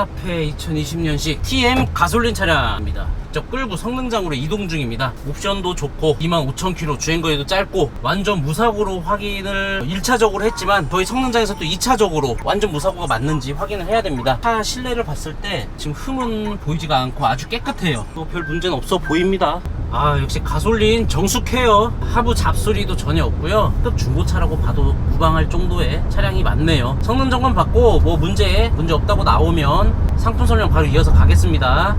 산타페 2020년식 TM 가솔린 차량입니다. 직접 끌고 성능장으로 이동 중입니다. 옵션도 좋고 25,000km 주행거리도 짧고 완전 무사고로 확인을 1차적으로 했지만 저희 성능장에서 또 2차적으로 완전 무사고가 맞는지 확인을 해야 됩니다. 차 실내를 봤을 때 지금 흠은 보이지가 않고 아주 깨끗해요. 또 별 문제는 없어 보입니다. 아 역시 가솔린 정숙해요. 하부 잡소리도 전혀 없고요. 급 중고차라고 봐도 무방할 정도의 차량이 많네요. 성능 점검 받고 뭐 문제 문제 없다고 나오면 상품 설명 바로 이어서 가겠습니다.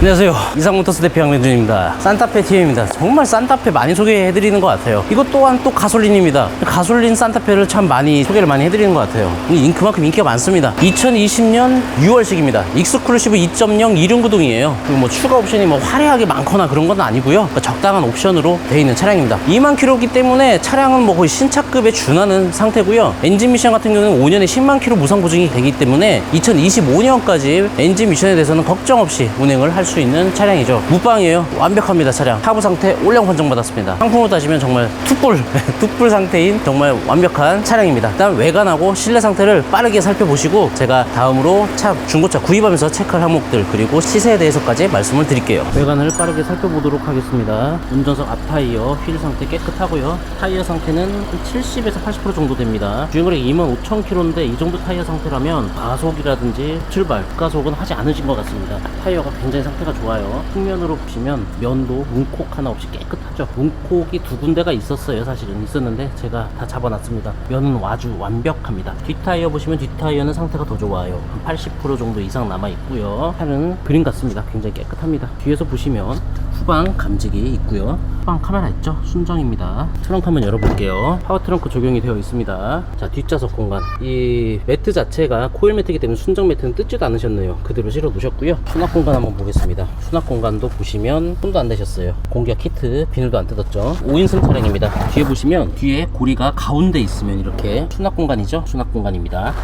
안녕하세요. 이상모터스 대표 양명준입니다. 산타페 TM입니다. 정말 산타페 많이 소개해드리는 것 같아요. 이것 또한 또 가솔린입니다. 가솔린 산타페를 참 많이 소개를 많이 해드리는 것 같아요. 이 그만큼 인기가 많습니다. 2020년 6월식입니다. 익스클루시브 2.0 이륜구동이에요. 그리고 뭐 추가 옵션이 뭐 화려하게 많거나 그런 건 아니고요. 그러니까 적당한 옵션으로 되어 있는 차량입니다. 2만 킬로기 때문에 차량은 뭐 거의 신차급에 준하는 상태고요. 엔진 미션 같은 경우는 5년에 10만 킬로 무상 보증이 되기 때문에 2025년까지 엔진 미션에 대해서는 걱정 없이 운행을 할수 있는 차량이죠. 무방이에요. 완벽합니다, 차량. 하부 상태 올량 판정 받았습니다. 상품으로 따지면 정말 툭불, 툭불 상태인 정말 완벽한 차량입니다. 일단 외관하고 실내 상태를 빠르게 살펴보시고 제가 다음으로 차 중고차 구입하면서 체크할 항목들 그리고 시세에 대해서까지 말씀을 드릴게요. 외관을 빠르게 살펴보도록 하겠습니다. 운전석 앞 타이어 휠 상태 깨끗하고요. 타이어 상태는 한 70에서 80% 정도 됩니다. 주행거리 25,000km인데 이 정도 타이어 상태라면 가속이라든지 출발, 가속은 하지 않으신 것 같습니다. 타이어가 굉장히 상태 가 좋아요. 측면으로 보시면 면도 문콕 하나 없이 깨끗하죠. 문콕이 두 군데가 있었어요. 사실은 있었는데 제가 다 잡아놨습니다. 면은 아주 완벽합니다. 뒷타이어 보시면 뒷타이어는 상태가 더 좋아요. 한80% 정도 이상 남아 있고요. 차는 그림 같습니다. 굉장히 깨끗합니다. 뒤에서 보시면 후방 감지기 있고요. 후방 카메라 있죠? 순정입니다. 트렁크 한번 열어볼게요. 파워 트렁크 적용이 되어 있습니다. 자, 뒷좌석 공간. 이 매트 자체가 코일 매트이기 때문에 순정 매트는 뜯지도 않으셨네요. 그대로 실어 놓으셨고요. 수납 공간 한번 보겠습니다. 수납 공간도 보시면 손도 안 대셨어요. 공기와 키트 비닐도 안 뜯었죠. 5인승 차량입니다. 뒤에 보시면 뒤에 고리가 가운데 있으면 이렇게 수납 공간이죠. 수납 공간입니다.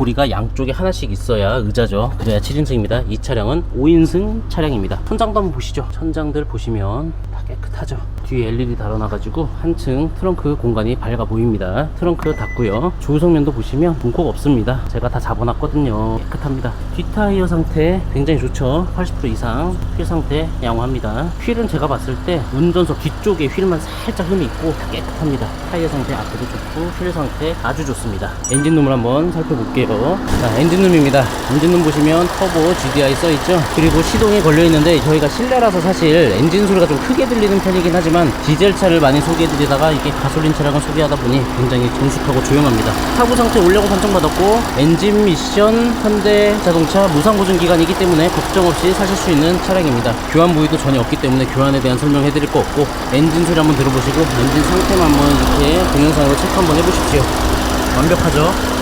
고리가 양쪽에 하나씩 있어야 의자죠. 그래야 7인승입니다. 이 차량은 5인승 차량입니다. 천장도 한번 보시죠. 천장들 보시면 다 깨끗하죠. 뒤에 LED 달아놔가지고 한층 트렁크 공간이 밝아 보입니다. 트렁크 닫고요. 조우석면도 보시면 문콕 없습니다. 제가 다 잡아놨거든요. 깨끗합니다. 뒷타이어 상태 굉장히 좋죠. 80% 이상 휠 상태 양호합니다. 휠은 제가 봤을 때 운전석 뒤쪽에 휠만 살짝 흠이 있고 다 깨끗합니다. 타이어 상태 앞에도 좋고 휠 상태 아주 좋습니다. 엔진룸을 한번 살펴볼게요. 자, 엔진룸입니다. 엔진룸 보시면 터보 GDI 써있죠. 그리고 시동이 걸려있는데 저희가 실내라서 사실 엔진 소리가 좀 크게 들리 는 편이긴 하지만 디젤 차를 많이 소개해드리다가 이게 가솔린 차량을 소개하다 보니 굉장히 정숙하고 조용합니다. 하부 상태 올려고 판정받았고 엔진 미션 현대 자동차 무상 보증 기간이기 때문에 걱정 없이 사실 수 있는 차량입니다. 교환 부위도 전혀 없기 때문에 교환에 대한 설명해드릴 거 없고 엔진 소리 한번 들어보시고 엔진 상태만 한번 이렇게 동영상으로 체크 한번 해보십시오. 완벽하죠?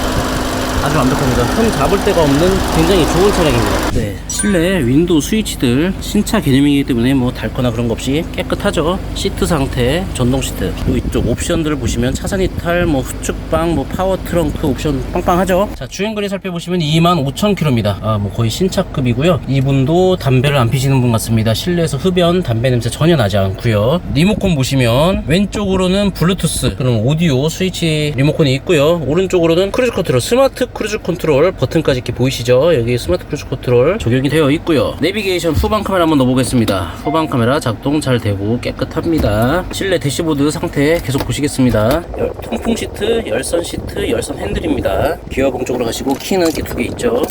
아주 완벽합니다. 손 잡을 데가 없는 굉장히 좋은 차량입니다. 네. 실내 윈도우 스위치들 신차 개념이기 때문에 뭐 닳거나 그런 거 없이 깨끗하죠. 시트 상태, 전동 시트. 그리고 이쪽 옵션들을 보시면 차선 이탈, 뭐 후측방, 뭐 파워 트렁크 옵션 빵빵하죠. 자, 주행거리 살펴보시면 25,000km입니다. 아, 뭐 거의 신차급이고요. 이분도 담배를 안 피시는 분 같습니다. 실내에서 흡연, 담배 냄새 전혀 나지 않고요. 리모컨 보시면 왼쪽으로는 블루투스, 그럼 오디오 스위치 리모컨이 있고요. 오른쪽으로는 크루즈 컨트롤, 스마트 크루즈 컨트롤 버튼까지 이렇게 보이시죠? 여기 스마트 크루즈 컨트롤 적용이 되어 있고요. 내비게이션 후방 카메라 한번 넣어보겠습니다. 후방 카메라 작동 잘 되고 깨끗합니다. 실내 대시보드 상태 계속 보시겠습니다. 열- 통풍 시트, 열선 시트, 열선 핸들입니다. 기어봉 쪽으로 가시고 키는 이렇게 두 개 있죠.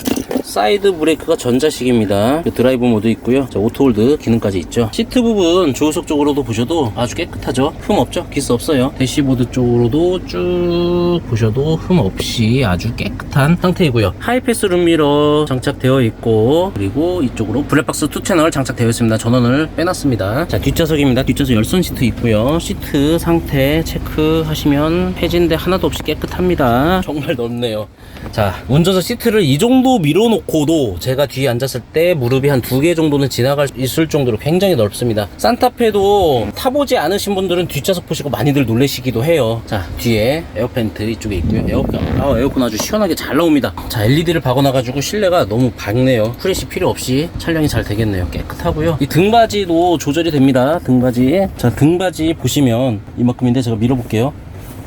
사이드 브레이크가 전자식입니다. 그 드라이브 모드 있고요. 자, 오토홀드 기능까지 있죠. 시트 부분 조수석 쪽으로도 보셔도 아주 깨끗하죠. 흠 없죠? 기스 없어요. 대시보드 쪽으로도 쭉 보셔도 흠 없이 아주 깨끗한 상태이고요. 하이패스 룸미러 장착되어 있고 그리고 이쪽으로 블랙박스 2 채널 장착되어 있습니다. 전원을 빼놨습니다. 자, 뒷좌석입니다. 뒷좌석 열선 시트 있고요. 시트 상태 체크하시면 폐진대 하나도 없이 깨끗합니다. 정말 넓네요. 자, 운전석 시트를 이 정도 밀어놓고 놓고도 제가 뒤에 앉았을 때 무릎이 한 두 개 정도는 지나갈 수 있을 정도로 굉장히 넓습니다. 산타페도 타보지 않으신 분들은 뒷좌석 보시고 많이들 놀래시기도 해요. 자, 뒤에 에어팬트 이쪽에 있고요. 에어컨, 아, 에어컨 아주 시원하게 잘 나옵니다. 자, LED를 박아놔가지고 실내가 너무 밝네요. 프레시 필요 없이 촬영이 잘 되겠네요. 깨끗하고요. 이 등받이도 조절이 됩니다. 등받이. 자, 등받이 보시면 이만큼인데 제가 밀어볼게요.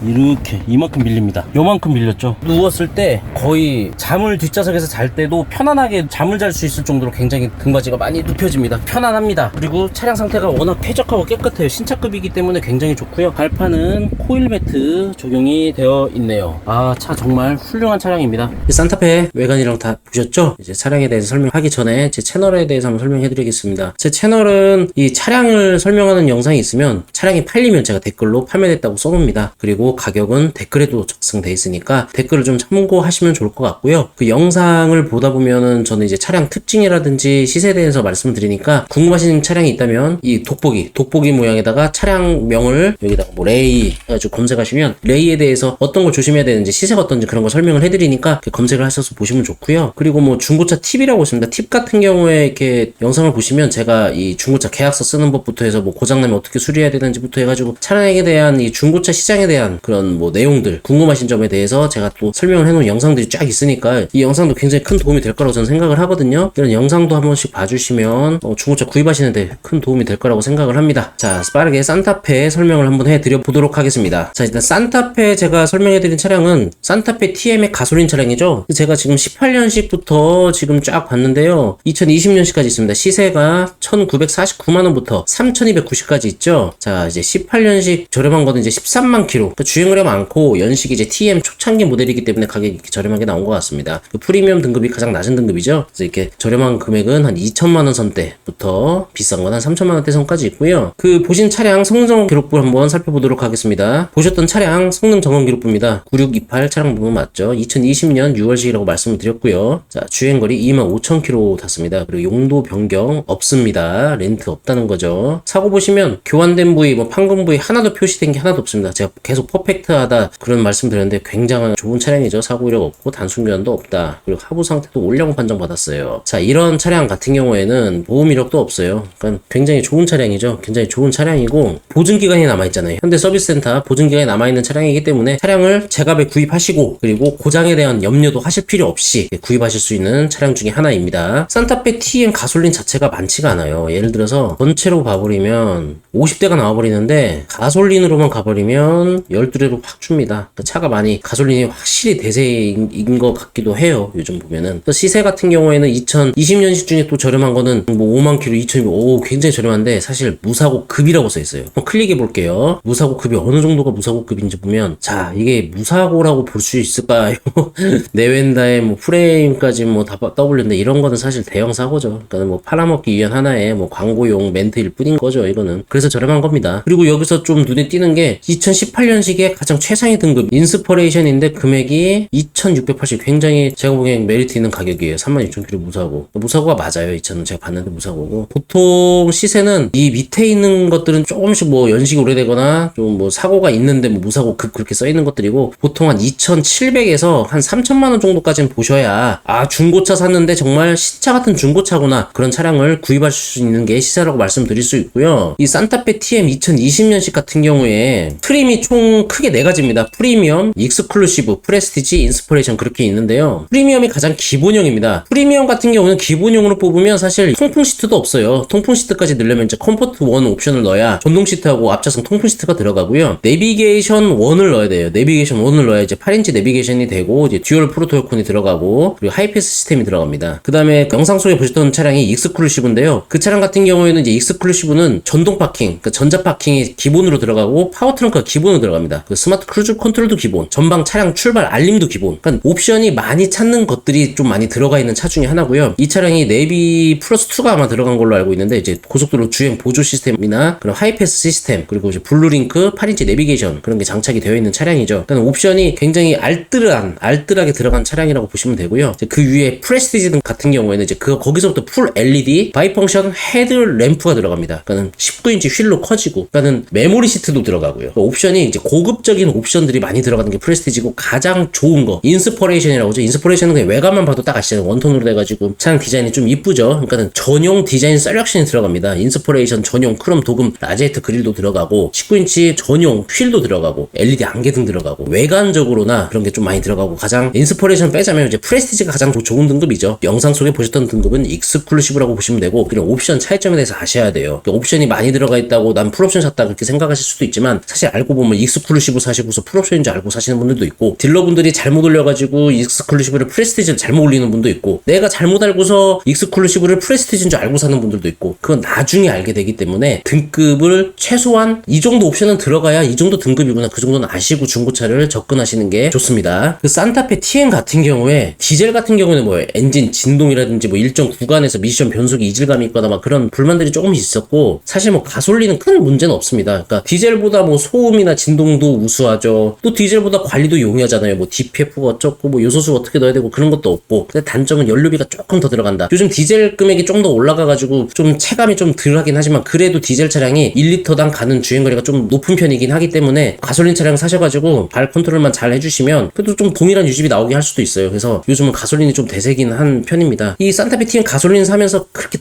이렇게 이만큼 밀립니다. 요만큼 밀렸죠. 누웠을 때 거의 잠을 뒷좌석에서 잘 때도 편안하게 잠을 잘 수 있을 정도로 굉장히 등받이가 많이 눕혀집니다. 편안합니다. 그리고 차량 상태가 워낙 쾌적하고 깨끗해요. 신차급이기 때문에 굉장히 좋고요. 발판은 코일 매트 적용이 되어 있네요. 아, 차 정말 훌륭한 차량입니다. 산타페 외관이랑 다 보셨죠? 이제 차량에 대해서 설명하기 전에 제 채널에 대해서 한번 설명해 드리겠습니다. 제 채널은 이 차량을 설명하는 영상이 있으면 차량이 팔리면 제가 댓글로 판매됐다고 써놓습니다. 그리고 가격은 댓글에도 적성돼 있으니까 댓글을 좀 참고하시면 좋을 것 같고요. 그 영상을 보다 보면은 저는 이제 차량 특징이라든지 시세에 대해서 말씀을 드리니까 궁금하신 차량이 있다면 이 돋보기, 돋보기 모양에다가 차량명을 여기다가 뭐 레이 해가지고 검색하시면 레이에 대해서 어떤 걸 조심해야 되는지 시세가 어떤지 그런 걸 설명을 해드리니까 검색을 하셔서 보시면 좋고요. 그리고 뭐 중고차 팁이라고 있습니다. 팁 같은 경우에 이렇게 영상을 보시면 제가 이 중고차 계약서 쓰는 법부터 해서 뭐 고장나면 어떻게 수리해야 되는지부터 해가지고 차량에 대한 이 중고차 시장에 대한 그런 뭐 내용들 궁금하신 점에 대해서 제가 또 설명을 해놓은 영상들이 쫙 있으니까 이 영상도 굉장히 큰 도움이 될 거라고 저는 생각을 하거든요. 이런 영상도 한 번씩 봐주시면 어, 중고차 구입하시는데 큰 도움이 될 거라고 생각을 합니다. 자 빠르게 산타페 설명을 한번 해드려 보도록 하겠습니다. 자 일단 산타페 제가 설명해드린 차량은 산타페 TM의 가솔린 차량이죠. 제가 지금 18년식부터 지금 쫙 봤는데요. 2020년식까지 있습니다. 시세가 1949만 원부터 3290까지 있죠. 자 이제 18년식 저렴한 거는 이제 13만 킬로. 그러니까 주행거리 많고 연식이 이제 TM 초창기 모델이기 때문에 가격이 이렇게 저렴하게 나온 것 같습니다. 그 프리미엄 등급이 가장 낮은 등급이죠. 그래서 이렇게 저렴한 금액은 한 2천만 원 선대부터 비싼 건 한 3천만 원대 선까지 있고요. 그 보신 차량 성능 기록부 한번 살펴보도록 하겠습니다. 보셨던 차량 성능 점검 기록부입니다. 9628 차량 부분 맞죠? 2020년 6월식이라고 말씀을 드렸고요. 자 주행거리 2만 5천 킬로 탔습니다. 그리고 용도 변경 없습니다. 렌트 없다는 거죠. 사고 보시면 교환된 부위, 뭐 판금 부위 하나도 표시된 게 하나도 없습니다. 제가 계속 퍼펙트하다 그런 말씀 드렸는데 굉장한 좋은 차량이죠. 사고 이력 없고 단순 교환도 없다. 그리고 하부 상태도 올량 판정 받았어요. 자 이런 차량 같은 경우에는 보험 이력도 없어요. 그러니까 굉장히 좋은 차량이죠. 굉장히 좋은 차량이고 보증 기간이 남아 있잖아요. 현대 서비스센터 보증 기간이 남아 있는 차량이기 때문에 차량을 제값에 구입하시고 그리고 고장에 대한 염려도 하실 필요 없이 구입하실 수 있는 차량 중에 하나입니다. 산타페 TM 가솔린 자체가 많지가 않아요. 예를 들어서 전체로 봐버리면 50대가 나와버리는데 가솔린으로만 가버리면 12대로 확 줍니다. 그 차가 많이 가솔린이 확실히 대세인 것 같기도 해요. 요즘 보면은 또 시세 같은 경우에는 2020년식 중에 또 저렴한 거는 뭐 5만 킬로 2 0 0 0오 굉장히 저렴한데 사실 무사고 급이라고 써 있어요. 한번 클릭해 볼게요. 무사고 급이 어느 정도가 무사고 급인지 보면 자 이게 무사고라고 볼 수 있을까요? 내웬다에 뭐 프레임까지 뭐다 떠올렸는데 이런 거는 사실 대형 사고죠. 그러니까 뭐 팔아먹기 위한 하나의 뭐 광고용 멘트일 뿐인 거죠. 이거는 그래서 저렴한 겁니다. 그리고 여기서 좀 눈에 띄는 게 2018년식 의 가장 최상위 등급 인스퍼레이션인데 금액이 2,680 굉장히 제가 보기엔 메리트 있는 가격이에요. 36,000km 무사고 무사고가 맞아요. 이 차는 제가 봤는데 무사고고 보통 시세는 이 밑에 있는 것들은 조금씩 뭐 연식이 오래되거나 좀 뭐 사고가 있는데 뭐 무사고 급 그렇게 써 있는 것들이고 보통 한 2,700에서 한 3천만 원 정도까지는 보셔야 아 중고차 샀는데 정말 시차 같은 중고차구나 그런 차량을 구입할 수 있는 게 시세라고 말씀드릴 수 있고요. 이 산타페 TM 2020년식 같은 경우에 트림이 총 크게 네 가지입니다. 프리미엄, 익스클루시브, 프레스티지, 인스퍼레이션 그렇게 있는데요. 프리미엄이 가장 기본형입니다. 프리미엄 같은 경우는 기본형으로 뽑으면 사실 통풍 시트도 없어요. 통풍 시트까지 넣으려면 이제 컴포트 1 옵션을 넣어야 전동 시트하고 앞좌석 통풍 시트가 들어가고요. 내비게이션 1을 넣어야 돼요. 내비게이션 1을 넣어야 이제 8인치 내비게이션이 되고 이제 듀얼 프로토콘이 들어가고 그리고 하이패스 시스템이 들어갑니다. 그 다음에 영상 속에 보셨던 차량이 익스클루시브인데요. 그 차량 같은 경우에는 이제 익스클루시브는 전동 파킹, 그러니까 전자 파킹이 기본으로 들어가고 파워 트렁크가 기본으로 들어갑니다. 그 스마트 크루즈 컨트롤도 기본, 전방 차량 출발 알림도 기본. 그러니까 옵션이 많이 찾는 것들이 좀 많이 들어가 있는 차 중에 하나고요. 이 차량이 내비 플러스 2가 아마 들어간 걸로 알고 있는데 이제 고속도로 주행 보조 시스템이나 그런 하이패스 시스템 그리고 이제 블루링크 8인치 내비게이션 그런 게 장착이 되어 있는 차량이죠. 그러니까 옵션이 굉장히 알뜰한 알뜰하게 들어간 차량이라고 보시면 되고요. 그 위에 프레스티지 등 같은 경우에는 이제 그 거기서부터 풀 LED 바이펑션 헤드 램프가 들어갑니다. 그러니까 19인치 휠로 커지고 그러니까 메모리 시트도 들어가고요. 그러니까 옵션이 이제 고 고급적인 옵션들이 많이 들어가는 게 프레스티지고 가장 좋은 거 인스퍼레이션이라고 하죠. 인스퍼레이션은 그냥 외관만 봐도 딱 아시잖아요. 원톤으로 돼가지고 차량 디자인이 좀 이쁘죠. 그러니까는 전용 디자인 셀렉션이 들어갑니다. 인스퍼레이션 전용 크롬 도금 라제트 그릴도 들어가고 19인치 전용 휠도 들어가고 LED 안개등 들어가고 외관적으로나 그런 게 좀 많이 들어가고 가장 인스퍼레이션 빼자면 이제 프레스티지가 가장 조- 좋은 등급이죠. 영상 속에 보셨던 등급은 익스클루시브라고 보시면 되고 그리고 옵션 차이점에 대해서 아셔야 돼요. 옵션이 많이 들어가 있다고 난 풀옵션 샀다 그렇게 생각하실 수도 있지만 사실 알고 보면 익스클루시브 사시고서 풀옵션인 줄 알고 사시는 분들도 있고 딜러분들이 잘못 올려가지고 익스클루시브를 프레스티지를 잘못 올리는 분도 있고 내가 잘못 알고서 익스클루시브를 프레스티지인 줄 알고 사는 분들도 있고 그건 나중에 알게 되기 때문에 등급을 최소한 이 정도 옵션은 들어가야 이 정도 등급이구나 그 정도는 아시고 중고차를 접근하시는 게 좋습니다. 그 산타페 TN 같은 경우에 디젤 같은 경우는 뭐 엔진 진동이라든지 뭐 일정 구간에서 미션 변속이 이질감이 있거나 막 그런 불만들이 조금 있었고 사실 뭐 가솔린은 큰 문제는 없습니다. 그러니까 디젤보다 뭐 소음이나 진동 도 우수하죠. 또 디젤보다 관리도 용이하잖아요. 뭐 DPF가 어쩌고 뭐 요소수 어떻게 넣어야 되고 그런 것도 없고 근데 단점은 연료비가 조금 더 들어간다. 요즘 디젤 금액이 좀 더 올라가가지고 좀 체감이 좀 덜하긴 하지만 그래도 디젤 차량이 1리터당 가는 주행거리가 좀 높은 편이긴 하기 때문에 가솔린 차량 사셔가지고 발 컨트롤만 잘 해주시면 그래도 좀 동일한 유지비 나오게 할 수도 있어요. 그래서 요즘은 가솔린이 좀 대세긴 한 편입니다. 이 산타페 TN 가솔린 사면서 그렇게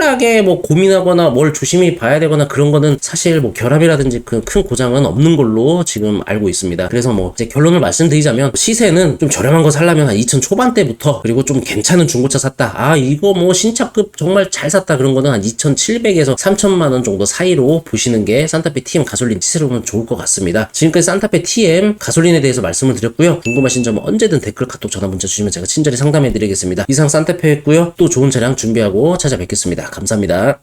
특별하게 뭐 고민하거나 뭘 조심히 봐야 되거나 그런 거는 사실 뭐 결합이라든지 그 큰 고장은 없는 걸로 지금 알고 있습니다. 그래서 뭐 이제 결론을 말씀드리자면 시세는 좀 저렴한 거 살려면 한 2천 초반대부터 그리고 좀 괜찮은 중고차 샀다. 아 이거 뭐 신차급 정말 잘 샀다 그런 거는 한 2,700에서 3천만 원 정도 사이로 보시는 게 산타페 TM 가솔린 시세로 보면 좋을 것 같습니다. 지금까지 산타페 TM 가솔린에 대해서 말씀을 드렸고요. 궁금하신 점은 언제든 댓글, 카톡, 전화, 문자 주시면 제가 친절히 상담해 드리겠습니다. 이상 산타페였고요. 또 좋은 차량 준비하고 찾아뵙겠습니다. 감사합니다.